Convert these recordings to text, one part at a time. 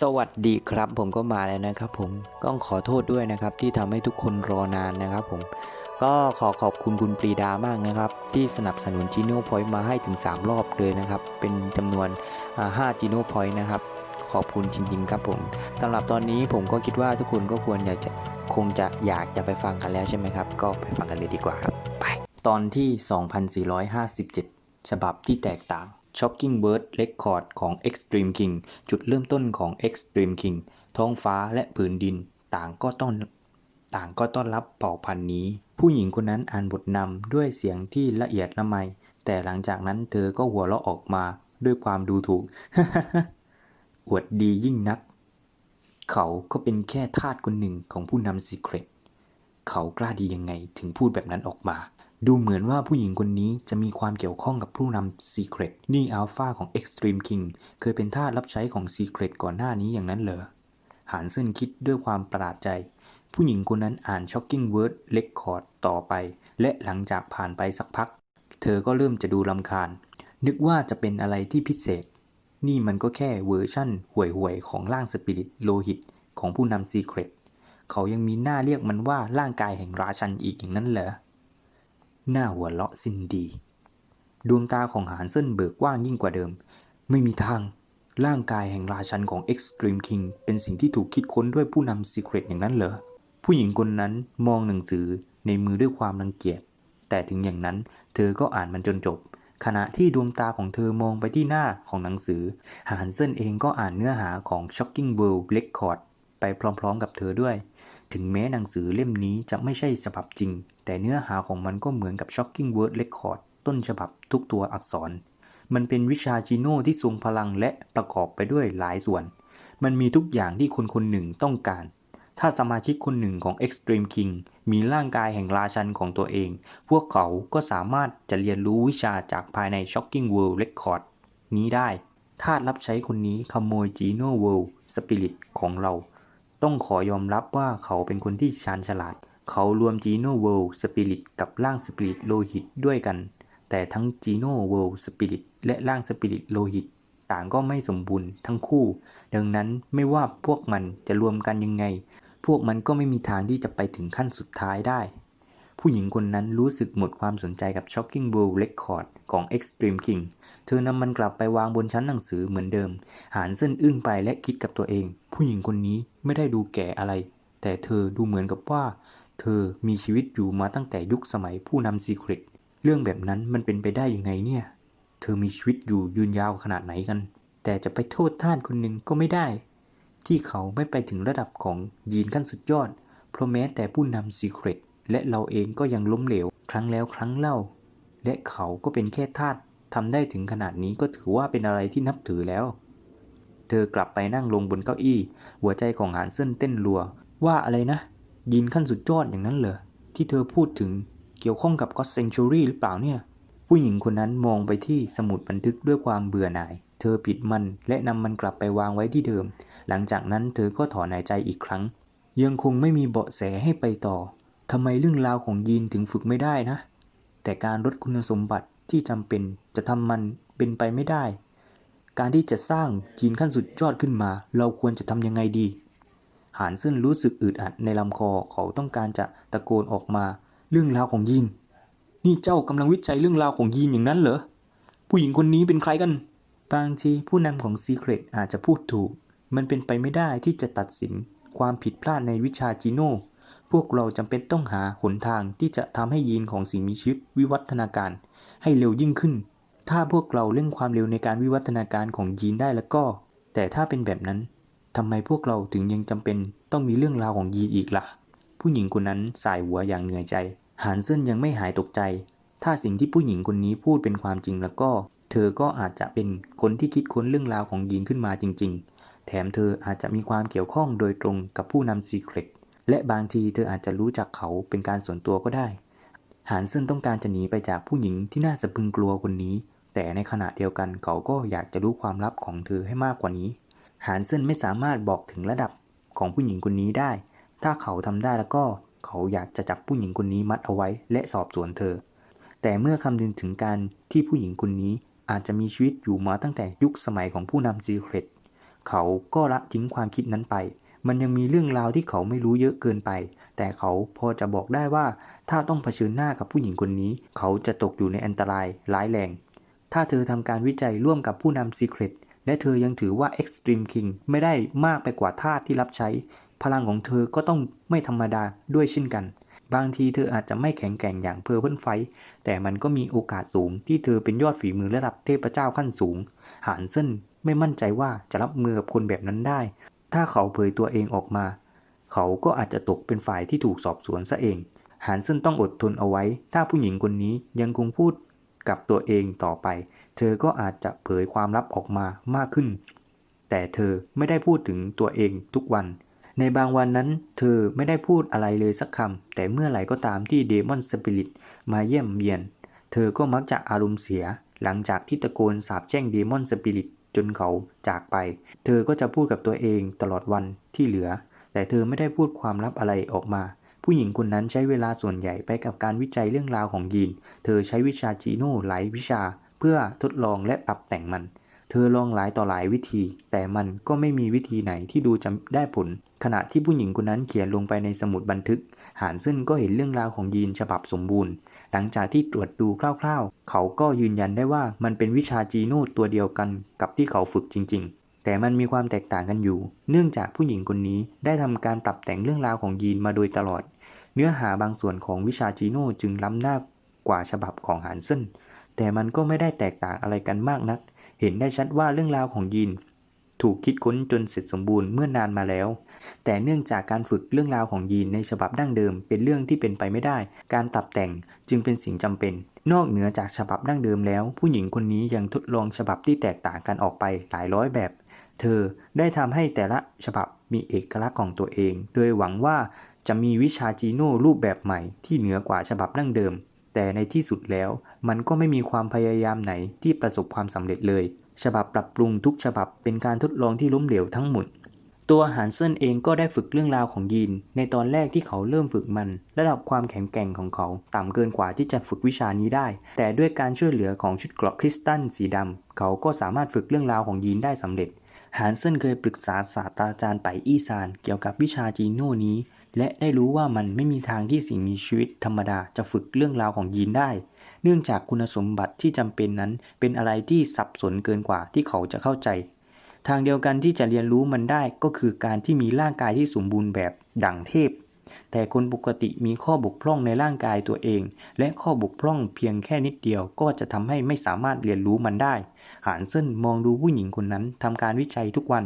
สวัสดีครับผมก็มาแล้วนะครับผมต้องขอโทษด้วยนะครับที่ทำให้ทุกคนรอนานนะครับผมก็ขอขอบคุณคุณปรีดามากนะครับ ที่สนับสนุนจีโน่พอยต์มาให้ถึง 3 รอบเลยนะครับ เป็นจำนวนอ่า5จีโน่พอยต์นะครับ ขอบคุณจริง ๆ ครับผมสำหรับตอนนี้ผมก็คิดว่าทุกคนก็ควรอยากจะคงจะอยากจะไปฟังกันแล้วใช่ไหมครับ ก็ไปฟังกันเลยดีกว่าครับไปตอนที่ 2457 ฉบับที่แตกต่าง Shocking Bird Record ของ Extreme King จุดเริ่มต้นของ Extreme King ท้องฟ้าและผืนดินต่างก็ต้อนต่างก็ต้อนรับเผ่าพันธุ์นี้ ผู้หญิงคนนั้นอ่านบทนำด้วยเสียงที่ละเอียดละไม แต่หลังจากนั้นเธอก็หัวเราะออกมาด้วยความดูถูก อวดดียิ่งนัก เขาก็เป็นแค่ทาสคนหนึ่งของผู้นำซีเครตเขากล้าดียังไงถึงพูดแบบนั้นออกมา ดูเหมือนว่าผู้หญิงคนนี้จะมีความเกี่ยวข้องกับผู้นำ Secret นี่อัลฟาของ Extreme King เคยเป็นทาสรับใช้ของ Secret ก่อนหน้านี้อย่างนั้นเหรอหานเซินคิดด้วยความประหลาดใจ ผู้หญิงคนนั้นอ่าน Shocking Word Record ต่อไป และหลังจากผ่านไปสักพัก เธอก็เริ่มจะดูลำคาญ นึกว่าจะเป็นอะไรที่พิเศษ นี่มันก็แค่เวอร์ชั่นห่วยๆของร่างสปิริตโลหิตของผู้นำ Secret เขายังมีหน้าเรียกมันว่าร่างกายแห่งราชันอีกอย่างนั้นเหรอ หน้าหัวเราะสิ้นดี ดวงตาของหานเซินเบิกกว้างยิ่งกว่าเดิม ไม่มีทาง ร่างกายแห่งราชันของ Extreme King เป็นสิ่งที่ถูกคิดค้นด้วยผู้นำ Secret อย่างนั้นเหรอ ผู้หญิงคนนั้นมองหนังสือในมือด้วยความรังเกียจ แต่ถึงอย่างนั้นเธอก็อ่านมันจนจบ ขณะที่ดวงตาของเธอมองไปที่หน้าของหนังสือ หานเซินเองก็อ่านเนื้อหาของ Shocking World Record ไปพร้อมๆกับเธอด้วย ถึงแม้หนังสือเล่มนี้จะไม่ใช่ฉบับจริง แต่เนื้อหาของมันก็เหมือนกับ Shocking Word Record ต้นฉบับทุกตัวอักษร มันเป็นวิชาจิโน่ที่ทรงพลังและประกอบไปด้วยหลายส่วน มันมีทุกอย่างที่คนคนหนึ่งต้องการ ถ้าสมาชิกคนหนึ่งของ Extreme King มีร่างกายแห่งราชันของตัวเอง พวกเขาก็สามารถจะเรียนรู้วิชาจากภายใน Shocking World Record นี้ได้ทาสรับใช้คนนี้ขโมยจีโน่เวิลด์สปิริตของเรา ต้องขอยอมรับว่าเขาเป็นคนที่ชาญฉลาด เขารวมจีโน่เวิลด์สปิริตกับร่างสปิริตโลหิตด้วยกัน แต่ทั้งจีโน่เวิลด์สปิริตและร่างสปิริตโลหิต ต่างก็ไม่สมบูรณ์ทั้งคู่ ดังนั้นไม่ว่าพวกมันจะรวมกันยังไง พวกมันก็ไม่มีทางที่จะไปถึงขั้นสุดท้ายได้ ผู้หญิงคนนั้นรู้สึกหมดความสนใจกับ Shocking World Record ของ Extreme King เธอนำมันกลับไปวางบนชั้นหนังสือเหมือนเดิม หานเส้นอึ้งไปและคิดกับตัวเอง ผู้หญิงคนนี้ไม่ได้ดูแก่อะไร แต่เธอดูเหมือนกับว่า เธอมีชีวิตอยู่มาตั้งแต่ยุคสมัยผู้นำซีเครตเรื่องแบบนั้นมันเป็นไปได้ยังไงเนี่ย เธอมีชีวิตอยู่ยืนยาวขนาดไหนกัน แต่จะไปโทษท่านคนหนึ่งก็ไม่ได้ ที่เขาไม่ไปถึงระดับของยีนขั้นสุดยอด เพราะแม้แต่ผู้นำซีเครต และเราเองก็ยังล้มเหลวครั้งแล้วครั้งเล่า และเขาก็เป็นแค่ทาสทำได้ถึงขนาดนี้ก็ถือว่าเป็นอะไรที่นับถือแล้ว เธอกลับไปนั่งลงบนเก้าอี้ หัวใจของหานเส้นเต้นรัว ว่าอะไรนะ ยินขั้นสุดยอดอย่างนั้นเหรอ ที่เธอพูดถึงเกี่ยวข้องกับก็ s เซน t ูรี่หรือเปล่าเนี่ย ผู้หญิงคนนั้นมองไปที่สมุดบันทึกด้วยความเบื่อหน่าย เธอปิดมันและนำมันกลับไปวางไว้ที่เดิม หลังจากนั้นเธอก็ถอนหายใจอีกครั้ง ยังคงไม่มีเบาะแสให้ไปต่อ ทำไมเรื่องราวของยีนถึงฝึกไม่ได้นะ แต่การลดคุณสมบัติที่จำเป็นจะทำมันเป็นไปไม่ได้ การที่จะสร้างยีนขั้นสุดยอดขึ้นมา เราควรจะทำยังไงดี หานซึ่งรู้สึกอึดอัดในลำคอเขาต้องการจะตะโกนออกมาเรื่องราวของยีน นี่เจ้ากำลังวิจัยเรื่องราวของยีนอย่างนั้นเหรอ ผู้หญิงคนนี้เป็นใครกัน บางทีผู้นำของ Secret อาจจะพูดถูก มันเป็นไปไม่ได้ที่จะตัดสินความผิดพลาดในวิชาจีโน่ พวกเราจำเป็นต้องหาหนทางที่จะทำให้ยีนของสิ่งมีชีวิตวิวัฒนาการ ให้เร็วยิ่งขึ้น ถ้าพวกเราเร่งความเร็วในการวิวัฒนาการของยีนได้แล้วก็ แต่ถ้าเป็นแบบนั้นทำไมพวกเราถึงยังจำเป็นต้องมีเรื่องราวของยีนอีกล่ะ ผู้หญิงคนนั้นสายหัวอย่างเหนื่อยใจหานเซินยังไม่หายตกใจ ถ้าสิ่งที่ผู้หญิงคนนี้พูดเป็นความจริงแล้วก็ เธอก็อาจจะเป็นคนที่คิดค้นเรื่องราวของยีนขึ้นมาจริง ๆ แถมเธออาจจะมีความเกี่ยวข้องโดยตรงกับผู้นำซีเครต และบางทีเธออาจจะรู้จักเขาเป็นการส่วนตัวก็ได้ หานเซินต้องการจะหนีไปจากผู้หญิงที่น่าสะพึงกลัวคนนี้ แต่ในขณะเดียวกันเขาก็อยากจะรู้ความลับของเธอให้มากกว่านี้ หานเซินไม่สามารถบอกถึงระดับของผู้หญิงคนนี้ได้ ถ้าเขาทำได้แล้วก็เขาอยากจะจับผู้หญิงคนนี้มัดเอาไว้และสอบสวนเธอ แต่เมื่อคำนึงถึงการที่ผู้หญิงคนนี้อาจจะมีชีวิตอยู่มาตั้งแต่ยุคสมัยของผู้นำซีเครตเขาก็ละทิ้งความคิดนั้นไป มันยังมีเรื่องราวที่เขาไม่รู้เยอะเกินไป แต่เขาพอจะบอกได้ว่า ถ้าต้องเผชิญหน้ากับผู้หญิงคนนี้ เขาจะตกอยู่ในอันตรายร้ายแรง ถ้าเธอทำการวิจัยร่วมกับผู้นำ Secret และเธอยังถือว่า Extreme King ไม่ได้มากไปกว่าทาสที่รับใช้ พลังของเธอก็ต้องไม่ธรรมดาด้วยเช่นกัน บางทีเธออาจจะไม่แข็งแกร่งอย่างเพอร์เพิลไฟท์แต่มันก็มีโอกาสสูงที่เธอเป็นยอดฝีมือระดับเทพเจ้าขั้นสูง หานเซินไม่มั่นใจว่าจะรับมือกับคนแบบนั้นได้ ถ้าเขาเผยตัวเองออกมา เขาก็อาจจะตกเป็นฝ่ายที่ถูกสอบสวนซะเอง หานเซินต้องอดทนเอาไว้ ถ้าผู้หญิงคนนี้ยังคงพูดกับตัวเองต่อไป เธอก็อาจจะเผยความลับออกมามากขึ้น แต่เธอไม่ได้พูดถึงตัวเองทุกวัน ในบางวันนั้น เธอไม่ได้พูดอะไรเลยสักคำ แต่เมื่อไหร่ก็ตามที่เดมอนสปิริตมาเยี่ยมเยียน เธอก็มักจะอารมณ์เสีย หลังจากที่ตะโกนสาปแช่งเดมอนสปิริต จนเขาจากไป เธอก็จะพูดกับตัวเองตลอดวันที่เหลือ แต่เธอไม่ได้พูดความลับอะไรออกมา ผู้หญิงคนนั้นใช้เวลาส่วนใหญ่ไปกับการวิจัยเรื่องราวของยีน เธอใช้วิชาจีโน่หลายวิชา เพื่อทดลองและปรับแต่งมัน เธอลองหลายต่อหลายวิธี แต่มันก็ไม่มีวิธีไหนที่ดูจะได้ผล ขณะที่ผู้หญิงคนนั้นเขียนลงไปในสมุดบันทึก หานซึ่นก็เห็นเรื่องราวของยีนฉบับสมบูรณ์ หลังจากที่ตรวจดูคร่าวๆ เขาก็ยืนยันได้ว่ามันเป็นวิชาจีโน่ตัวเดียวกันกับที่เขาฝึกจริง ๆแต่มันมีความแตกต่างกันอยู่ เนื่องจากผู้หญิงคนนี้ได้ทำการปรับแต่งเรื่องราวของยีนมาโดยตลอด เนื้อหาบางส่วนของวิชาจีโน่จึงล้ำหน้ากว่าฉบับของหานซึ่นแต่มันก็ไม่ได้แตกต่างอะไรกันมากนัก เห็นได้ชัดว่าเรื่องราวของยีนถูกคิดค้นจนเสร็จสมบูรณ์เมื่อนานมาแล้ว แต่เนื่องจากการฝึกเรื่องราวของยีนในฉบับดั้งเดิม เป็นเรื่องที่เป็นไปไม่ได้ การปรับแต่งจึงเป็นสิ่งจำเป็น นอกเหนือจากฉบับดั้งเดิมแล้ว ผู้หญิงคนนี้ยังทดลองฉบับที่แตกต่างกันออกไปหลายร้อยแบบ เธอได้ทำให้แต่ละฉบับมีเอกลักษณ์ของตัวเอง โดยหวังว่าจะมีวิชาจีโน่รูปแบบใหม่ที่เหนือกว่าฉบับดั้งเดิม แต่ในที่สุดแล้วมันก็ไม่มีความพยายามไหนที่ประสบความสำเร็จเลย ฉบับปรับปรุงทุกฉบับเป็นการทดลองที่ล้มเหลวทั้งหมด ตัวหานเซินเองก็ได้ฝึกเรื่องราวของยีน ในตอนแรกที่เขาเริ่มฝึกมัน ระดับความแข็งแกร่งของเขา ต่ำเกินกว่าที่จะฝึกวิชานี้ได้ แต่ด้วยการช่วยเหลือของชุดเกราะคริสตัลสีดำเขาก็สามารถฝึกเรื่องราวของยีนได้สำเร็จหานเซินเคยปรึกษาศาสตราจารย์ไปอี้ซานเกี่ยวกับวิชาจีโน่นี้ และได้รู้ว่ามันไม่มีทางที่สิ่งมีชีวิตธรรมดาจะฝึกเรื่องราวของยีนได้ เนื่องจากคุณสมบัติที่จำเป็นนั้น เป็นอะไรที่สับสนเกินกว่าที่เขาจะเข้าใจ ทางเดียวกันที่จะเรียนรู้มันได้ก็คือการที่มีร่างกายที่สมบูรณ์แบบดั่งเทพ แต่คนปกติมีข้อบกพร่องในร่างกายตัวเอง และข้อบกพร่องเพียงแค่นิดเดียวก็จะทำให้ไม่สามารถเรียนรู้มันได้ หานเซินมองดูผู้หญิงคนนั้นทำการวิจัยทุกวัน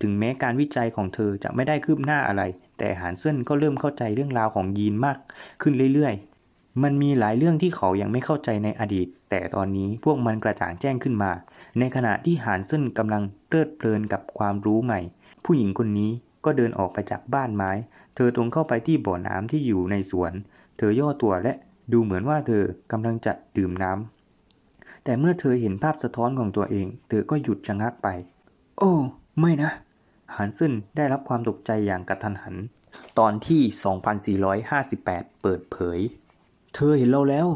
ถึงแม้การวิจัยของเธอจะไม่ได้คืบหน้าอะไร แต่หานเซินก็เริ่มเข้าใจเรื่องราวของยีนมากขึ้นเรื่อยๆ มันมีหลายเรื่องที่เขายังไม่เข้าใจในอดีต แต่ตอนนี้พวกมันกระจ่างแจ้งขึ้นมา ในขณะที่หานเซินกำลังเพลิดเพลินกับความรู้ใหม่ ผู้หญิงคนนี้ก็เดินออกไปจากบ้านไม้ เธอตรงเข้าไปที่บ่อน้ำที่อยู่ในสวน เธอย่อตัวและดูเหมือนว่าเธอกำลังจะดื่มน้ำแต่เมื่อเธอเห็นภาพสะท้อนของตัวเอง เธอก็หยุดชะงักไป โอ้ ไม่นะ ฮันซึนได้รับความตกใจอย่างกระทันหัน ตอนที่ 2458 เปิดเผย เธอเห็นเราแล้ว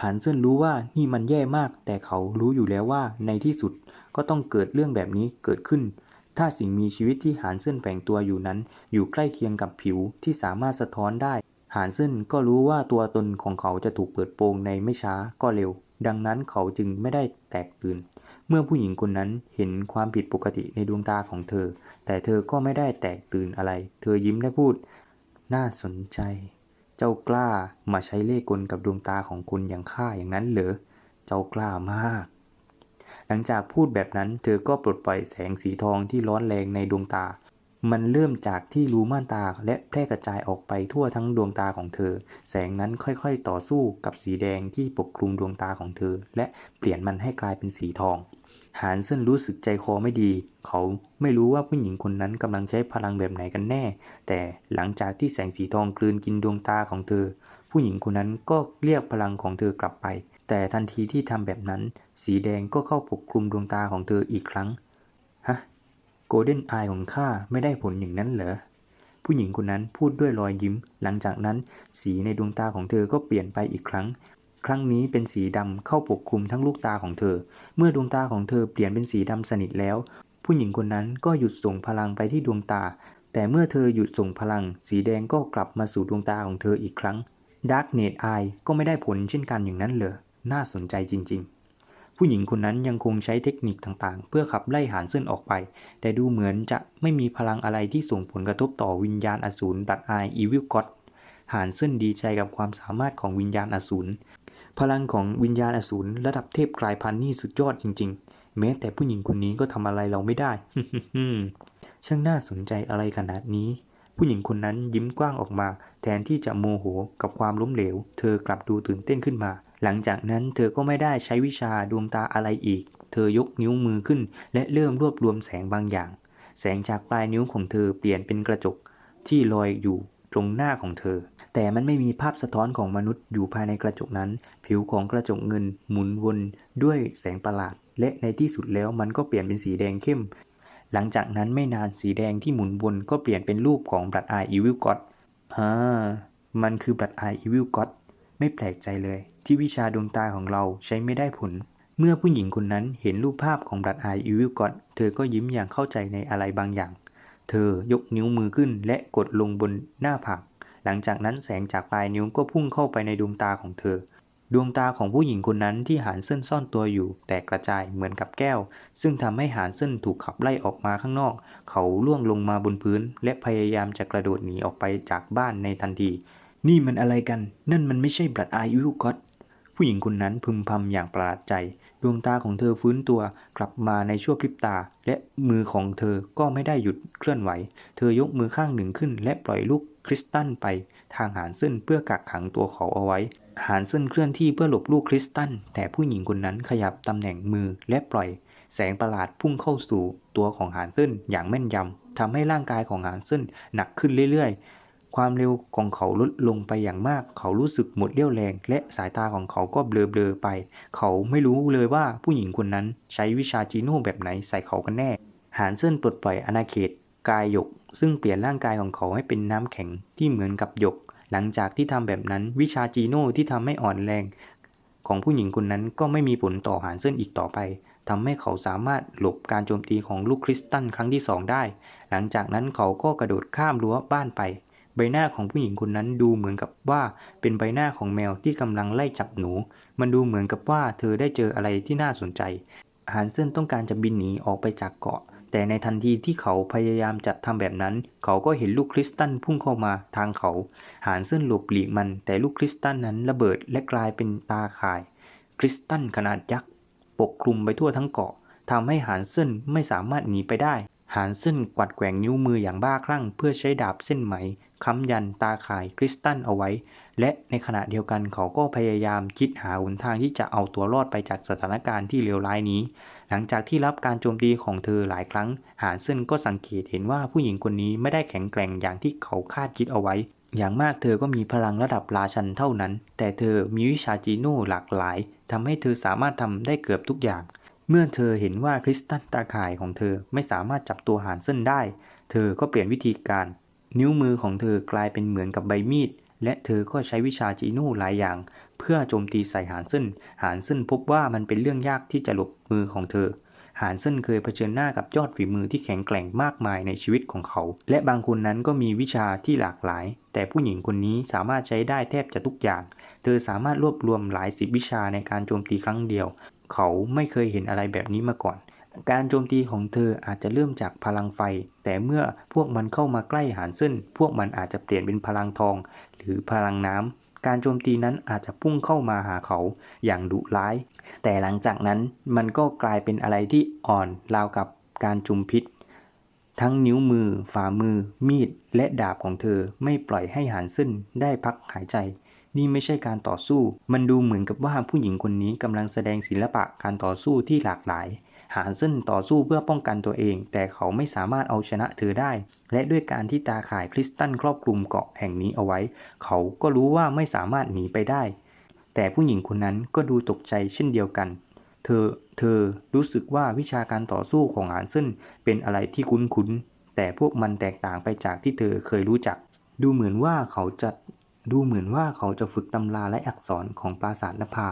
ฮันซึนรู้ว่านี่มันแย่มาก แต่เขารู้อยู่แล้วว่าในที่สุดก็ต้องเกิดเรื่องแบบนี้เกิดขึ้น ถ้าสิ่งมีชีวิตที่หานเซินแฝงตัวอยู่นั้น อยู่ใกล้เคียงกับผิวที่สามารถสะท้อนได้ หานเซินก็รู้ว่าตัวตนของเขาจะถูกเปิดโปงในไม่ช้าก็เร็ว ดังนั้นเขาจึงไม่ได้แตกตื่น เมื่อผู้หญิงคนนั้นเห็นความผิดปกติในดวงตาของเธอ แต่เธอก็ไม่ได้แตกตื่นอะไร เธอยิ้มและพูด น่าสนใจ เจ้ากล้ามาใช้เล่ห์กลกับดวงตาของคุณอย่างข้าอย่างนั้นเหรอ เจ้ากล้ามาก หลังจากพูดแบบนั้น เธอก็ปลดปล่อยแสงสีทองที่ร้อนแรงในดวงตา มันเริ่มจากที่รูม่านตาและแพร่กระจายออกไปทั่วทั้งดวงตาของเธอ แสงนั้นค่อยๆ ต่อสู้กับสีแดงที่ปกคลุมดวงตาของเธอ และเปลี่ยนมันให้กลายเป็นสีทอง หานเซินรู้สึกใจคอไม่ดี เขาไม่รู้ว่าผู้หญิงคนนั้นกำลังใช้พลังแบบไหนกันแน่ แต่หลังจากที่แสงสีทองกลืนกินดวงตาของเธอ ผู้หญิงคนนั้นก็เรียกพลังของเธอกลับไป แต่ทันทีที่ทำแบบนั้น สีแดงก็เข้าปกคลุมดวงตาของเธออีกครั้ง ฮะ โกลเด้นอายของข้าไม่ได้ผลอย่างนั้นเหรอ ผู้หญิงคนนั้นพูดด้วยรอยยิ้ม หลังจากนั้น สีในดวงตาของเธอก็เปลี่ยนไปอีกครั้ง ครั้งนี้เป็นสีดำเข้าปกคลุมทั้งลูกตาของเธอ เมื่อดวงตาของเธอเปลี่ยนเป็นสีดำสนิทแล้ว ผู้หญิงคนนั้นก็หยุดส่งพลังไปที่ดวงตา แต่เมื่อเธอหยุดส่งพลัง สีแดงก็กลับมาสู่ดวงตาของเธออีกครั้ง Dark n e t Eye ก็ไม่ได้ผลเช่นกันอย่างนั้นเหรอน่าสนใจจริง ๆผู้หญิงคนนั้นยังคงใช้เทคนิคต่างๆ เพื่อขับไล่หานเซินออกไป แต่ดูเหมือนจะไม่มีพลังอะไรที่ส่งผลกระทบต่อวิญญาณอสูรดัดอายอีวิลก็ตหานเซินดีใจกับความสามารถของวิญญาณอสูร พลังของวิญญาณอสูรระดับเทพกลายพันธุ์นี่สุดยอดจริง ๆ แม้แต่ผู้หญิงคนนี้ก็ทำอะไรเราไม่ได้ ช่างน่าสนใจอะไรขนาดนี้ ผู้หญิงคนนั้นยิ้มกว้างออกมา แทนที่จะโมโหกับความล้มเหลว เธอกลับดูตื่นเต้นขึ้นมา หลังจากนั้นเธอก็ไม่ได้ใช้วิชาดวงตาอะไรอีก เธอยกนิ้วมือขึ้น และเริ่มรวบรวมแสงบางอย่าง แสงจากปลายนิ้วของเธอเปลี่ยนเป็นกระจกที่ลอยอยู่ ตรงหน้าของเธอ แต่มันไม่มีภาพสะท้อนของมนุษย์อยู่ภายในกระจกนั้น ผิวของกระจกเงินหมุนวนด้วยแสงประหลาด และในที่สุดแล้วมันก็เปลี่ยนเป็นสีแดงเข้ม หลังจากนั้นไม่นานสีแดงที่หมุนวนก็เปลี่ยนเป็นรูปของ Blood Eye Evil God อ่ามันคือ Blood Eye Evil God ไม่แปลกใจเลย ที่วิชาดวงตาของเราใช้ไม่ได้ผล เมื่อผู้หญิงคนนั้นเห็นรูปภาพของ Blood Eye Evil God เธอก็ยิ้มอย่างเข้าใจในอะไรบางอย่าง เธอยกนิ้วมือขึ้นและกดลงบนหน้าผากหลังจากนั้นแสงจากปลายนิ้วก็พุ่งเข้าไปในดวงตาของเธอ ดวงตาของผู้หญิงคนนั้นที่หานเส้นซ่อนตัวอยู่ แตกกระจายเหมือนกับแก้ว ซึ่งทำให้หานเส้นถูกขับไล่ออกมาข้างนอก เขาล่วงลงมาบนพื้น และพยายามจะกระโดดหนีออกไปจากบ้านในทันที นี่มันอะไรกัน นั่นมันไม่ใช่บลัดอายุก็ต ผู้หญิงคนนั้นพึมพำอย่างประหลาดใจ ดวงตาของเธอฟื้นตัวกลับมาในชั่วพริบตา และมือของเธอก็ไม่ได้หยุดเคลื่อนไหว เธอยกมือข้างหนึ่งขึ้น และปล่อยลูกคริสตัลไปทางหานเส้นเพื่อกักขังตัวเขาเอาไว้ หานเส้นเคลื่อนที่เพื่อหลบลูกคริสตัลแต่ผู้หญิงคนนั้นขยับตำแหน่งมือและปล่อยแสงประหลาดพุ่งเข้าสู่ตัวของหานเส้นอย่างแม่นยำทำให้ร่างกายของหานเส้นหนักขึ้นเรื่อยๆ ความเร็วของเขาลดลงไปอย่างมาก เขารู้สึกหมดเรี่ยวแรง และสายตาของเขาก็เบลอๆไป เขาไม่รู้เลยว่าผู้หญิงคนนั้นใช้วิชาจีโน่แบบไหนใส่เขากันแน่ หานเส้นปลดปล่อยอาณาเขต กายหยก ซึ่งเปลี่ยนร่างกายของเขาให้เป็นน้ำแข็งที่เหมือนกับหยก หลังจากที่ทำแบบนั้นวิชาจีโน่ที่ทำให้อ่อนแรง ของผู้หญิงคนนั้นก็ไม่มีผลต่อหานเส้นอีกต่อไปทำให้เขาสามารถหลบการโจมตีของลูกคริสตัลครั้งที่สองได้ หลังจากนั้นเขาก็กระโดดข้ามรั้วบ้านไป ใบหน้าของผู้หญิงคนนั้นดูเหมือนกับว่าเป็นใบหน้าของแมวที่กำลังไล่จับหนู มันดูเหมือนกับว่าเธอได้เจออะไรที่น่าสนใจหานเซินต้องการจะบินหนีออกไปจากเกาะ แต่ในทันทีที่เขาพยายามจะทำแบบนั้น เขาก็เห็นลูกคริสตัลพุ่งเข้ามาทางเขาหานเซินหลบหลีกมัน แต่ลูกคริสตัลนั้นระเบิดและกลายเป็นตาข่าย คริสตัลขนาดยักษ์ปกคลุมไปทั่วทั้งเกาะทำให้หานเซินไม่สามารถหนีไปได้หานเซินกวัดแกว่งนิ้วมืออย่างบ้าคลั่ง เพื่อใช้ดาบเส้นไหม ค้ำยันตาข่ายคริสตัลเอาไว้ และในขณะเดียวกันเขาก็พยายามคิดหาหนทางที่จะเอาตัวรอดไปจากสถานการณ์ที่เลวร้ายนี้ หลังจากที่รับการโจมตีของเธอหลายครั้ง หานเซินก็สังเกตเห็นว่าผู้หญิงคนนี้ไม่ได้แข็งแกร่งอย่างที่เขาคาดคิดเอาไว้ อย่างมากเธอก็มีพลังระดับราชันเท่านั้น แต่เธอมีวิชาจีโน่หลากหลายทำให้เธอสามารถทำได้เกือบทุกอย่างเมื่อเธอเห็นว่าคริสตัลตาข่ายของเธอไม่สามารถจับตัวหานเซินได้ เธอก็เปลี่ยนวิธีการ นิ้วมือของเธอกลายเป็นเหมือนกับใบมีด และเธอก็ใช้วิชาจีโน่หลายอย่าง เพื่อโจมตีใส่หานเซินหานเซินพบว่ามันเป็นเรื่องยากที่จะหลบมือของเธอ หานเซินเคยเผชิญหน้ากับยอดฝีมือที่แข็งแกร่งมากมายในชีวิตของเขา และบางคนนั้นก็มีวิชาที่หลากหลาย แต่ผู้หญิงคนนี้สามารถใช้ได้แทบจะทุกอย่าง เธอสามารถรวบรวมหลายสิบวิชาในการโจมตีครั้งเดียว เขาไม่เคยเห็นอะไรแบบนี้มาก่อน การโจมตีของเธออาจจะเริ่มจากพลังไฟ แต่เมื่อพวกมันเข้ามาใกล้หานเส้น พวกมันอาจจะเปลี่ยนเป็นพลังทอง หรือพลังน้ำ การโจมตีนั้นอาจจะพุ่งเข้ามาหาเขาอย่างดุร้าย แต่หลังจากนั้นมันก็กลายเป็นอะไรที่อ่อนราวกับการจุมพิษ ทั้งนิ้วมือ ฝ่ามือ มีด และดาบของเธอไม่ปล่อยให้หานเส้นได้พักหายใจนี่ไม่ใช่การต่อสู้ มันดูเหมือนกับว่าผู้หญิงคนนี้กำลังแสดงศิลปะการต่อสู้ที่หลากหลาย หานเส้นต่อสู้เพื่อป้องกันตัวเอง แต่เขาไม่สามารถเอาชนะเธอได้ และด้วยการที่ตาข่ายคริสตัลครอบคลุมเกาะแห่งนี้เอาไว้ เขาก็รู้ว่าไม่สามารถหนีไปได้ แต่ผู้หญิงคนนั้นก็ดูตกใจเช่นเดียวกัน เธอ เธอรู้สึกว่าวิชาการต่อสู้ของหานเซินเป็นอะไรที่คุ้นๆ แต่พวกมันแตกต่างไปจากที่เธอเคยรู้จัก ดูเหมือนว่าเขาจะดูเหมือนว่าเขาจะฝึกตำราและอักษรของปราสาทนภา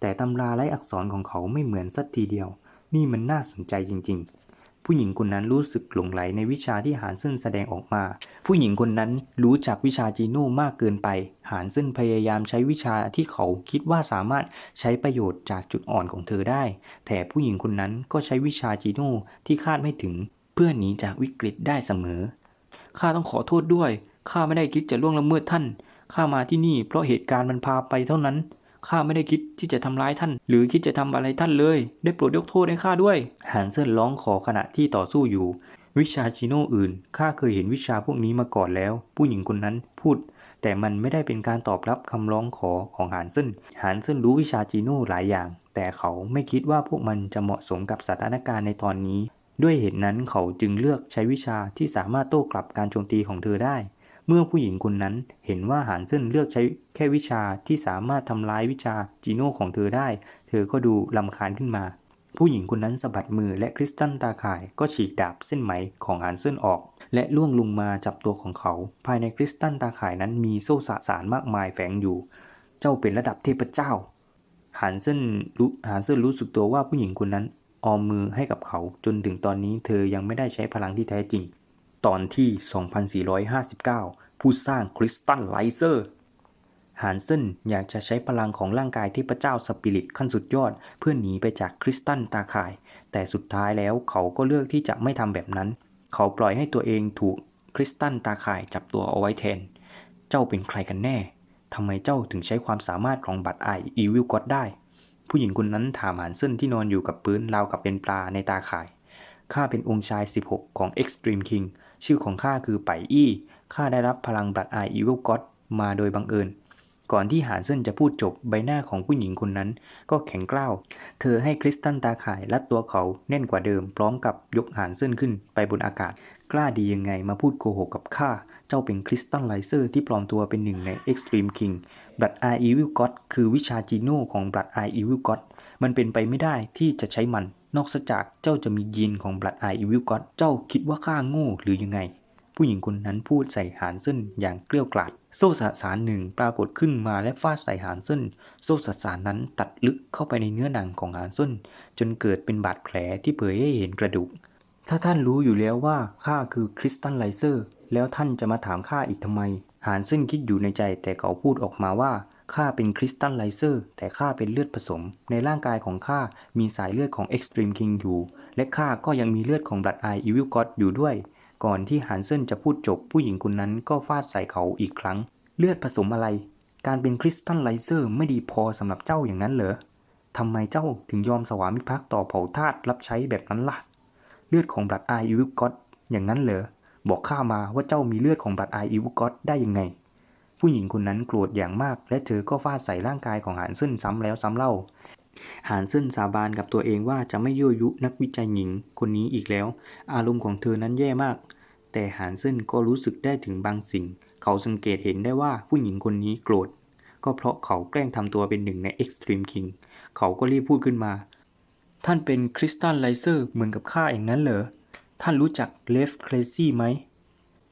แต่ตำราและอักษรของเขาไม่เหมือนสักทีเดียว นี่มันน่าสนใจจริง ๆ ผู้หญิงคนนั้นรู้สึกหลงไหลในวิชาที่หานเซินแสดงออกมา ผู้หญิงคนนั้นรู้จักวิชาจีโน่มากเกินไป หานเซินพยายามใช้วิชาที่เขาคิดว่าสามารถใช้ประโยชน์จากจุดอ่อนของเธอได้ แต่ผู้หญิงคนนั้นก็ใช้วิชาจีโน่ที่คาดไม่ถึง เพื่อหนีจากวิกฤตได้เสมอ ข้าต้องขอโทษด้วย ข้าไม่ได้คิดจะล่วงละเมิดท่าน ข้ามาที่นี่เพราะเหตุการณ์มันพาไปเท่านั้น ข้าไม่ได้คิดที่จะทำร้ายท่าน หรือคิดจะทำอะไรท่านเลย ได้โปรดยกโทษให้ข้าด้วยหานเซินร้องขอขณะที่ต่อสู้อยู่ วิชาชิโนอื่นข้าเคยเห็นวิชาพวกนี้มาก่อนแล้ว ผู้หญิงคนนั้นพูด แต่มันไม่ได้เป็นการตอบรับคำร้องขอของหานเซินหานเซินรู้วิชาจีโน่หลายอย่าง แต่เขาไม่คิดว่าพวกมันจะเหมาะสมกับสถานการณ์ในตอนนี้ ด้วยเหตุนั้นเขาจึงเลือกใช้วิชาที่สามารถโต้กลับการโจมตีของเธอได้ เมื่อผู้หญิงคนนั้นเห็นว่าหานเซินเลือกใช้แค่วิชาที่สามารถทำร้ายวิชาจีโน่ของเธอได้ เธอก็ดูลำคาญขึ้นมา ผู้หญิงคนนั้นสะบัดมือและคริสตัลตาข่ายก็ฉีกดาบเส้นไหมของหานเซินออก และล่วงลงมาจับตัวของเขา ภายในคริสตัลตาข่ายนั้นมีโซ่สสารมากมายแฝงอยู่ เจ้าเป็นระดับเทพเจ้าหานเซินรู้หานเซินรู้สึกตัวว่าผู้หญิงคนนั้นออมมือให้กับเขาจนถึงตอนนี้เธอยังไม่ได้ใช้พลังที่แท้จริง ตอนที่ 2459 ผู้สร้างคริสตัลไลเซอร์ฮานเซนอยากจะใช้พลังของร่างกายเทพเจ้าสปิริตขั้นสุดยอด เพื่อหนีไปจากคริสตัลตาข่าย แต่สุดท้ายแล้วเขาก็เลือกที่จะไม่ทำแบบนั้น เขาปล่อยให้ตัวเองถูกคริสตัลตาข่ายจับตัวเอาไว้แทน เจ้าเป็นใครกันแน่ทำไมเจ้าถึงใช้ความสามารถของบัตรไออีวิลก็อดได้ ผู้หญิงคนนั้นถามหานเซนที่นอนอยู่กับพื้นราวกับเป็นปลาในตาข่าย ข้าเป็นองค์ชาย 16 ของ Extreme King ชื่อของข้าคือไปอี้ข้าได้รับพลังบัตรไออีวิลก็อดมาโดยบังเอิญ ก่อนที่หานเซินจะพูดจบใบหน้าของผู้หญิงคนนั้น ก็แข็งกร้าว เธอให้คริสตัลตาข่ายรัดตัวเขาแน่นกว่าเดิม พร้อมกับยกหานเซินขึ้นไปบนอากาศ กล้าดียังไงมาพูดโกหกกับข้าเจ้าเป็นคริสตัลไลเซอร์ที่ปลอมตัวเป็นหนึ่งใน Extreme King บัตร i Evil God คือวิชาจีโน่ของบัตร i Evil God มันเป็นไปไม่ได้ที่จะใช้มัน นอกจากเจ้าจะมียีนของบัตร i Evil God เจ้าคิดว่าข้าโง่หรือยังไง ผู้หญิงคนนั้นพูดใส่หานเซินอย่างเกลี้ยวกล่อมโซ่สสารหนึ่งปรากฏขึ้นมาและฟาดใส่หานเซินโซ่สสารนั้นตัดลึกเข้าไปในเนื้อหนังของหานเซินจนเกิดเป็นบาดแผลที่เผยให้เห็นกระดูก ถ้าท่านรู้อยู่แล้วว่าข้าคือคริสตัลไลเซอร์ แล้วท่านจะมาถามข้าอีกทำไม หานเซินคิดอยู่ในใจแต่เขาพูดออกมาว่า ข้าเป็นคริสตัลไลเซอร์แต่ข้าเป็นเลือดผสม ในร่างกายของข้ามีสายเลือดของ Extreme King อยู่ และข้าก็ยังมีเลือดของ Blood Eye Evil God อยู่ด้วย ก่อนที่หานเซินจะพูดจบผู้หญิงคนนั้นก็ฟาดใส่เขาอีกครั้ง เลือดผสมอะไร การเป็นคริสตัลไลเซอร์ไม่ดีพอสำหรับเจ้าอย่างนั้นเหรอทำไมเจ้าถึงยอมสวามิภักดิ์ต่อเผ่าทาสรับใช้แบบนั้นล่ะ เลือดของ Blood Eye Evil God อย่างนั้นเหรอ บอกข้ามาว่าเจ้ามีเลือดของ Blood Eye Evil God ได้ยังไง ผู้หญิงคนนั้นโกรธอย่างมาก และเธอก็ฟาดใส่ร่างกายของหานซึ่นซ้ำแล้วซ้ำเล่า หานซึนสาบานกับตัวเองว่าจะไม่ยั่วยุนักวิจัยหญิงคนนี้อีกแล้ว อารมณ์ของเธอนั้นแย่มาก แต่หานซึนก็รู้สึกได้ถึงบางสิ่ง เขาสังเกตเห็นได้ว่าผู้หญิงคนนี้โกรธ ก็เพราะเขาแกล้งทำตัวเป็นหนึ่งใน Extreme King เขาก็รีบพูดขึ้นมา ท่านเป็นคริสตัลไลเซอร์เหมือนกับข้าอย่างนั้นเหรอ ท่านรู้จักเลฟเคลซี่ไหม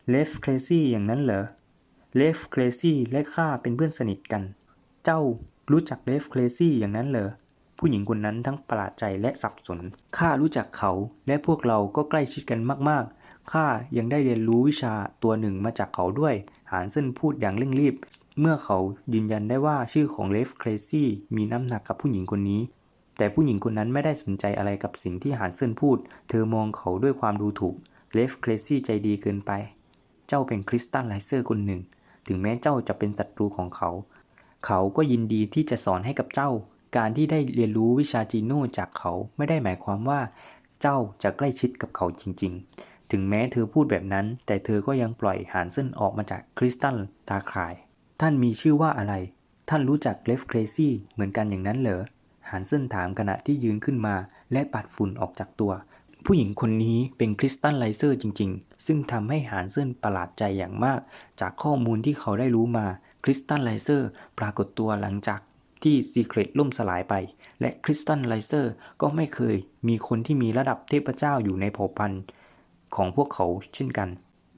เลฟเคลซี่อย่างนั้นเหรอ เลฟเคลซี่และข้าเป็นเพื่อนสนิทกัน เจ้ารู้จักเลฟเคลซี่อย่างนั้นเหรอ ผู้หญิงคนนั้นทั้งประหลาดใจและสับสน ข้ารู้จักเขาและพวกเราก็ใกล้ชิดกันมากๆ ข้ายังได้เรียนรู้วิชาตัวหนึ่งมาจากเขาด้วย หานเส้นพูดอย่างเร่งรีบ เมื่อเขายืนยันได้ว่าชื่อของเลฟเคลซี่มีน้ำหนักกับผู้หญิงคนนี้ แต่ผู้หญิงคนนั้นไม่ได้สนใจอะไรกับสิ่งที่หานเซินพูด เธอมองเขาด้วยความดูถูก เลฟเคลซี่ใจดีเกินไป เจ้าเป็นคริสตัลไลเซอร์คนหนึ่ง ถึงแม้เจ้าจะเป็นศัตรูของเขา เขาก็ยินดีที่จะสอนให้กับเจ้า การที่ได้เรียนรู้วิชาจีโน่จากเขาไม่ได้หมายความว่า เจ้าจะใกล้ชิดกับเขาจริง ๆ ถึงแม้เธอพูดแบบนั้น แต่เธอก็ยังปล่อยหานเส้นออกมาจากคริสตัลตาข่าย ท่านมีชื่อว่าอะไร ท่านรู้จักเลฟเคลซี่เหมือนกันอย่างนั้นเหรอหานเส้นถามขณะที่ยืนขึ้นมาและปัดฝุ่นออกจากตัว ผู้หญิงคนนี้เป็นคริสตัลไลเซอร์จริง ๆ ซึ่งทำให้หานเซินประหลาดใจอย่างมาก จากข้อมูลที่เขาได้รู้มาคริสตัลไลเซอร์ปรากฏตัวหลังจากที่ซีเครตล่มสลายไป และคริสตัลไลเซอร์ก็ไม่เคยมีคนที่มีระดับเทพเจ้าอยู่ในเผ่าพันธุ์ของพวกเขาเช่นกัน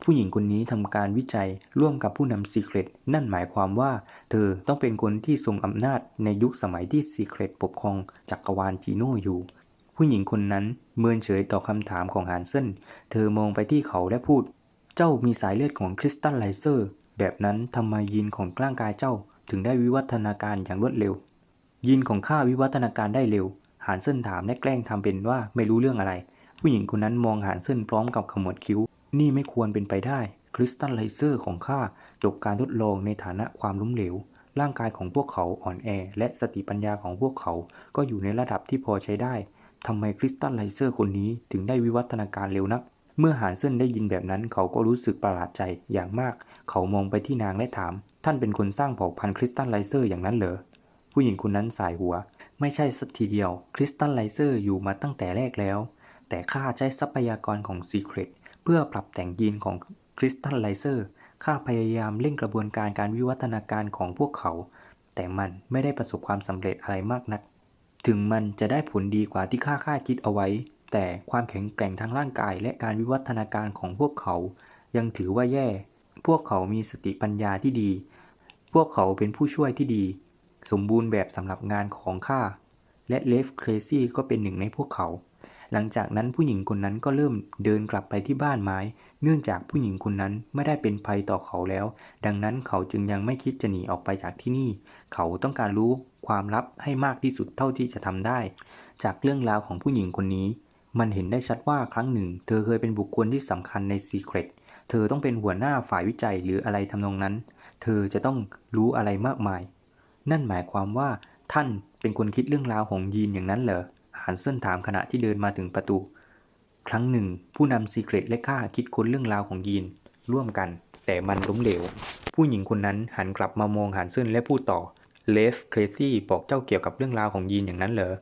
ผู้หญิงคนนี้ทำการวิจัยร่วมกับผู้นำซีเครตนั่นหมายความว่า เธอต้องเป็นคนที่ทรงอำนาจในยุคสมัยที่ซีเครตปกครองจักรวาลจีโน่อยู่ ผู้หญิงคนนั้นเมินเฉยต่อคำถามของฮันเซนเธอมองไปที่เขาและพูด เจ้ามีสายเลือดของคริสตัลไลเซอร์ แบบนั้นทำไมยีนของร่างกายเจ้าถึงได้วิวัฒนาการอย่างรวดเร็ว ยีนของข้าวิวัฒนาการได้เร็วหานเซินถามและแกล้งทำเป็นว่าไม่รู้เรื่องอะไร ผู้หญิงคนนั้นมองหานเซินพร้อมกับขมวดคิ้ว นี่ไม่ควรเป็นไปได้ คริสตัลไลเซอร์ของข้าจบการทดลองในฐานะความล้มเหลว ร่างกายของพวกเขาอ่อนแอ และสติปัญญาของพวกเขาก็อยู่ในระดับที่พอใช้ได้ ทำไมคริสตัลไลเซอร์คนนี้ถึงได้วิวัฒนาการเร็วนัก เมื่อหานเซินได้ยินแบบนั้นเขาก็รู้สึกประหลาดใจอย่างมาก เขามองไปที่นางและถาม ท่านเป็นคนสร้างเผ่าพันธุ์คริสตัลไลเซอร์อย่างนั้นเหรอ ผู้หญิงคนนั้นสายหัว ไม่ใช่สักทีเดียว คริสตัลไลเซอร์อยู่มาตั้งแต่แรกแล้ว แต่ข้าใช้ทรัพยากรของ Secret เพื่อปรับแต่งยีนของคริสตัลไลเซอร์ข้าพยายามเร่งกระบวนการการวิวัฒนาการของพวกเขา แต่มันไม่ได้ประสบความสำเร็จอะไรมากนัก ถึงมันจะได้ผลดีกว่าที่ข้าคาดคิดเอาไว้ แต่ความแข็งแกร่งทางร่างกาย และการวิวัฒนาการของพวกเขา ยังถือว่าแย่ พวกเขามีสติปัญญาที่ดี พวกเขาเป็นผู้ช่วยที่ดี สมบูรณ์แบบสำหรับงานของข้า และเลฟเครซี่ก็เป็นหนึ่งในพวกเขา หลังจากนั้นผู้หญิงคนนั้นก็เริ่มเดินกลับไปที่บ้านไม้ เนื่องจากผู้หญิงคนนั้นไม่ได้เป็นภัยต่อเขาแล้ว ดังนั้นเขาจึงยังไม่คิดจะหนีออกไปจากที่นี่ เขาต้องการรู้ความลับให้มากที่สุดเท่าที่จะทำได้ จากเรื่องราวของผู้หญิงคนนี้ มันเห็นได้ชัดว่าครั้งหนึ่ง เธอเคยเป็นบุคคลที่สำคัญใน Secret เธอต้องเป็นหัวหน้าฝ่ายวิจัยหรืออะไรทำนองนั้น เธอจะต้องรู้อะไรมากมาย นั่นหมายความว่าท่านเป็นคนคิดเรื่องราวของยีนอย่างนั้นเหรอ ฮันเซนถามขณะที่เดินมาถึงประตู ครั้งหนึ่ง ผู้นำซีเครตและข้าคิดค้นเรื่องราวของยีน ร่วมกัน แต่มันล้มเหลว ผู้หญิงคนนั้นหันกลับมามองฮันเซนและพูดต่อเลฟเครซี่บอกเจ้าเกี่ยวกับเรื่องราวของยีนอย่างนั้นเหรอ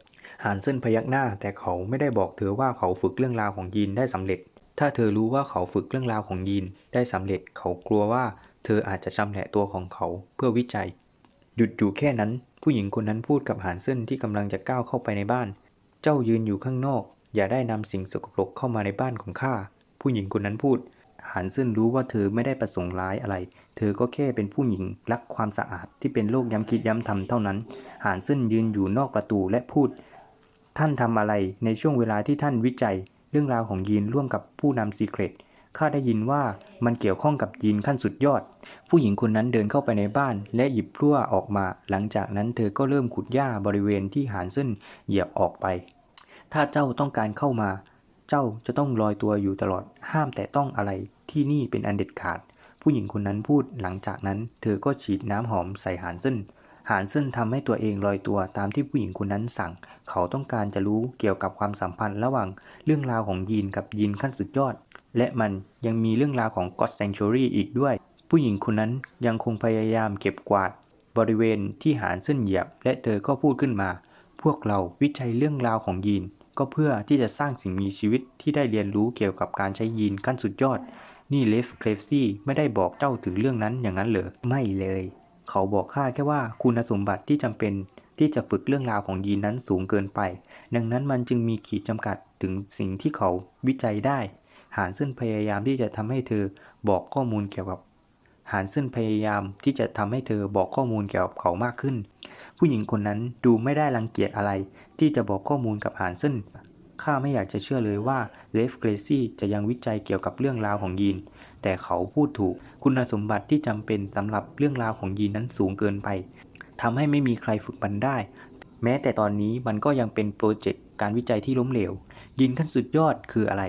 ฮันเซนพยักหน้า แต่เขาไม่ได้บอกเธอว่าเขาฝึกเรื่องราวของยีนได้สำเร็จ ถ้าเธอรู้ว่าเขาฝึกเรื่องราวของยีนได้สำเร็จ เขากลัวว่าเธออาจจะชำแหละตัวของเขาเพื่อวิจัย หยุดอยู่แค่นั้น ผู้หญิงคนนั้นพูดกับหานเซินที่กำลังจะก้าวเข้าไปในบ้าน เจ้ายืนอยู่ข้างนอก อย่าได้นำสิ่งสกปรกเข้ามาในบ้านของข้า ผู้หญิงคนนั้นพูด หานเซินรู้ว่าเธอไม่ได้ประสงค์ร้ายอะไร เธอก็แค่เป็นผู้หญิงรักความสะอาดที่เป็นโลกย้ำคิดย้ำทำเท่านั้น หานเซินยืนอยู่นอกประตูและพูด ท่านทำอะไรในช่วงเวลาที่ท่านวิจัย เรื่องราวของยีนร่วมกับผู้นำซีเครตข้าได้ยินว่ามันเกี่ยวข้องกับยีนขั้นสุดยอด ผู้หญิงคนนั้นเดินเข้าไปในบ้าน และหยิบพลั่วออกมา หลังจากนั้นเธอก็เริ่มขุดหญ้าบริเวณที่หานเส้นเหยียบออกไป ถ้าเจ้าต้องการเข้ามา เจ้าจะต้องลอยตัวอยู่ตลอด ห้ามแต่ต้องอะไร ที่นี่เป็นอันเด็ดขาด ผู้หญิงคนนั้นพูด หลังจากนั้น เธอก็ฉีดน้ำหอมใส่หานเส้นหานเส้นทำให้ตัวเองลอยตัวตามที่ผู้หญิงคนนั้นสั่ง เขาต้องการจะรู้เกี่ยวกับความสัมพันธ์ระหว่างเรื่องราวของยีนกับยีนขั้นสุดยอด และมันยังมีเรื่องราวของ God Sanctuary อีกด้วย ผู้หญิงคนนั้นยังคงพยายามเก็บกวาด บริเวณที่หานเส้นเหยียบ และเธอก็พูดขึ้นมา พวกเราวิจัยเรื่องราวของยีน ก็เพื่อที่จะสร้างสิ่งมีชีวิตที่ได้เรียนรู้เกี่ยวกับการใช้ยีนขั้นสุดยอด นี่เลฟเคลฟซี่ไม่ได้บอกเจ้าถึงเรื่องนั้นอย่างนั้นเหรอ ไม่เลย เขาบอกข้าแค่ว่าคุณสมบัติที่จำเป็นที่จะฝึกเรื่องราวของยีนนั้นสูงเกินไป ดังนั้นมันจึงมีขีดจำกัดถึงสิ่งที่เขาวิจัยได้ หานเส้นพยายามที่จะทำให้เธอบอกข้อมูลเกี่ยวกับ หานเส้นพยายามที่จะทำให้เธอบอกข้อมูลเกี่ยวกับเขามากขึ้น ผู้หญิงคนนั้นดูไม่ได้รังเกียจอะไร ที่จะบอกข้อมูลกับหานเส้นข้าไม่อยากจะเชื่อเลยว่าเลฟเกรซี่จะยังวิจัยเกี่ยวกับเรื่องราวของยีน แต่เขาพูดถูก คุณสมบัติที่จำเป็นสำหรับเรื่องราวของยีนนั้นสูงเกินไปทำให้ไม่มีใครฝึกมันได้ แม้แต่ตอนนี้มันก็ยังเป็นโปรเจกต์การวิจัยที่ล้มเหลว ยีนขั้นสุดยอดคืออะไร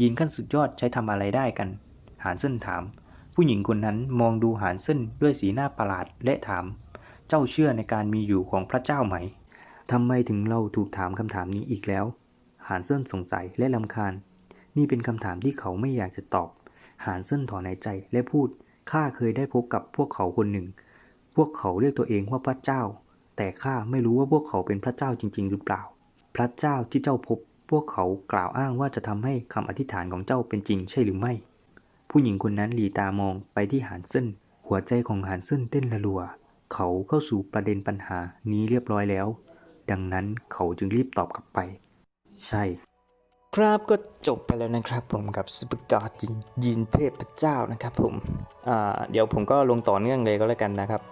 ยีนขั้นสุดยอดใช้ทำอะไรได้กัน หานเส้นถาม ผู้หญิงคนนั้นมองดูหานเส้นด้วยสีหน้าประหลาดและถาม เจ้าเชื่อในการมีอยู่ของพระเจ้าไหมทำไมถึงเราถูกถามคำถามนี้อีกแล้ว หานเส้นสงสัยและลำคาญ นี่เป็นคำถามที่เขาไม่อยากจะตอบ หานเส้นถอนหายใจและพูด ข้าเคยได้พบกับพวกเขาคนหนึ่ง พวกเขาเรียกตัวเองว่าพระเจ้า แต่ข้าไม่รู้ว่าพวกเขาเป็นพระเจ้าจริง ๆ หรือเปล่า พระเจ้าที่เจ้าพบ พวกเขากล่าวอ้างว่าจะทำให้คำอธิษฐานของเจ้าเป็นจริงใช่หรือไม่ ผู้หญิงคนนั้นหลีตามองไปที่หานเส้น หัวใจของหานเส้นเต้นระรัว เขาเข้าสู่ประเด็นปัญหานี้เรียบร้อยแล้ว ดังนั้นเขาจึงรีบตอบกลับไป ใช่ ครับก็จบไปแล้วนะครับผมกับซุปเปอร์การ์ดยินเทพเจ้านะครับผมเดี๋ยวผมก็ลงต่อเนื่องเลยก็แล้วกันนะครับ